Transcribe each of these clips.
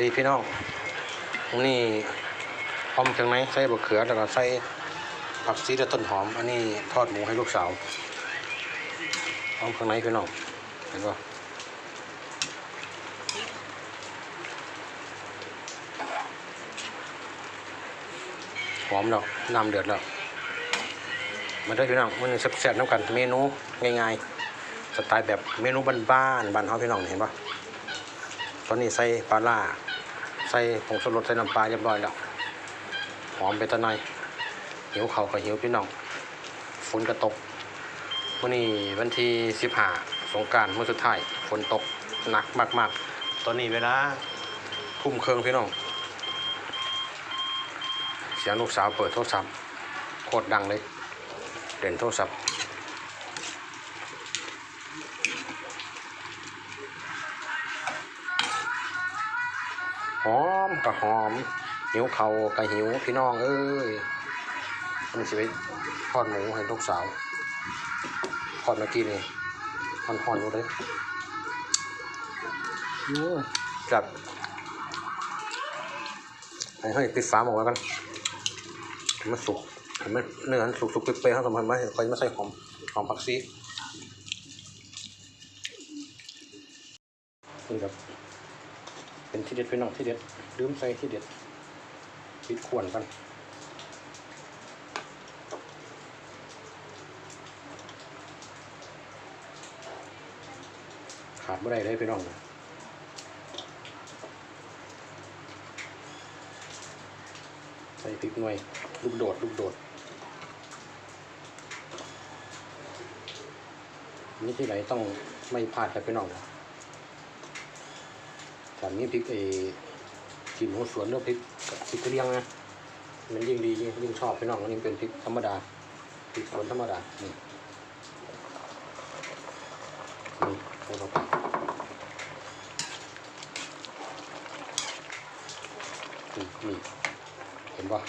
ดีพี่น้องนี่ออมเครื่องในใส่บะเขือแล้วก็ใส่ผักซีและต้นหอม อันนี้ทอดหมูให้ลูกสาวออมเครื่องในพี่น้องเห็นปะหอมแล้วน้ำเดือดแล้วมาด้วยพี่น้องมันแซ่บๆน้ำกันเมนูง่ายๆสไตล์แบบเมนูบ้านๆบ้านเฮาพี่น้องเห็นปะ ตอนนี้ใส่ปลาล่าใส่ผงชูรสใส่น้ำปลาเรียบร้อยแล้ว หอมไปตะไนหิวเขาก็หิวพี่น้องฝนก็ตกวันนี้วันที่สิบห้าสงการมื้อสุดท้ายฝนตกหนักมากๆ ตอนนี้เวลาทุ่มเครืองพี่น้อง เสียงลูกสาวเปิดโทรศัพท์โคตรดังเลย เด่นโทรศัพท์ หอมกับหอม หิวเขากับหิวพี่น้องเอ้ยมันสิไปทอดหมูให้ลูกสาวทอดเมื่อกี้นี่หอนหอนอยู่เลยอืมจัดให้ให้ปิดฝาหมดไว้กันมันสุกให้มันเนื้อมันสุกเปื่อยๆเขาก็มันไม่ค่อยไม่ใส่หอมหอมผักชีนี่ครับ เป็นที่เด็ดพี่น้องที่เด็ดลืมใส่ที่เด็ดปิดขวนกันขาดไม่ได้เลยพี่น้องใส่พริกหน่อยลูกโดดลูกโดดนี่ที่ไหนต้องไม่พลาดครับพี่น้องนะ ตอนนี้พริกไอ้กินหัวสวนเลือกพริกพริกกระเลียงนะมันยิ่งดียิ่งยิ่งชอบพี่น้องอันนี้เป็นพริกธรรมดาพริกสวนธรรมดานี่นี่ใส่เข้าไปนี่นี่เห็นปะ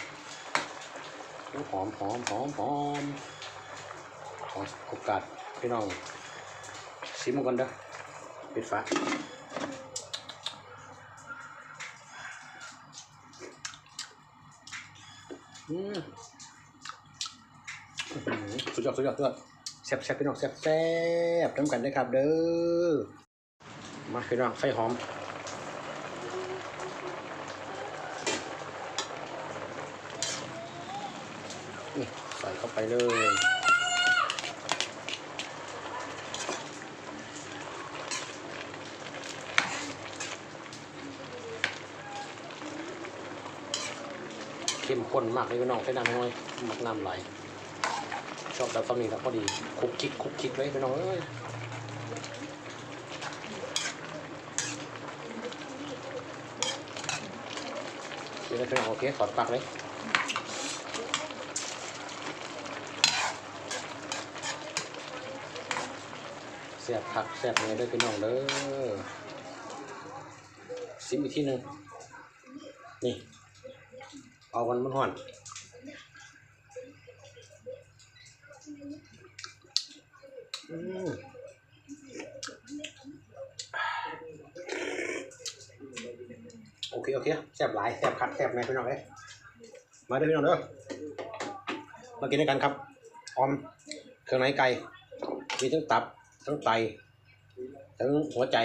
หอมหอมหอมหอมขอโอกาสพี่น้องชิมกันเด้อปิดฝา อืมสุดยอดสุดยอดสุดยอดแซ่บแซ่บพี่น้องแซ่บแซ่บน้ำกันได้ครับ เด้อ มาพี่น้องใส่หอมนี่ใส่เข้าไปเลย เข้มข้นมากเลยพี่น้องใส่น้ำน้อยมักน้ำไหลชอบแบบตอนนี้แล้วพอดีคุกคิกคุกคิกเลยพี่น้องเอ้ยเดี๋ยวพี่น้องโอเคถอดปลักเลยแซ่บผักแซ่บเนื้อด้วยพี่น้องเด้อซิมอีกที่หนึ่งนี่ เอากันมันห่อนอืมโอเค โอเคแซ่บหลายแซ่บคักแซ่บแม่พี่น้องเอ้ยมาเด้อพี่น้องเด้อมากินด้วยกันครับ ออม เครื่องในไก่ มีทั้งตับ ทั้งไต ทั้งหัวใจ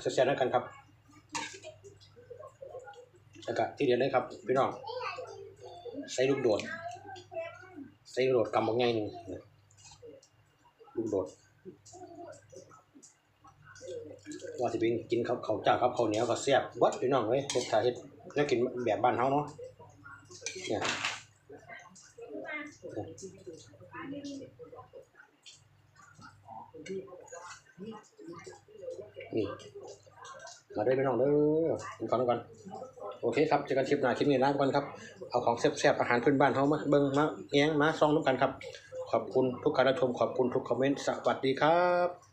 แซ่บๆด้วยกันครับ แล้วก็ที่เดียวเลยครับพี่น้องใส่ลูกโดดใส่ลูกโดดกำบักง่ายหนึ่งลูกโดดว่าสิเป็นกินข้าวข้าจ้าครับข้าเหนียวก็แซ่บวัดพี่น้องเว้ยเฮ็ดถ้าเฮ็ดแล้วกินแบบบ้านเฮาเนาะเนี่ยนี่มาด้วยพี่น้องเด้อกินก่อนก่อน โอเคครับเจอกันคลิปหน้าคลิปนี้ลาไปก่อนครับ เอาของแซ่บๆอาหารพื้นบ้านเขามาเบิ้งมาแง้งมาซองน้ำกันครับ ขอบคุณทุกการรับชมขอบคุณทุกคอมเมนต์สวัสดีครับ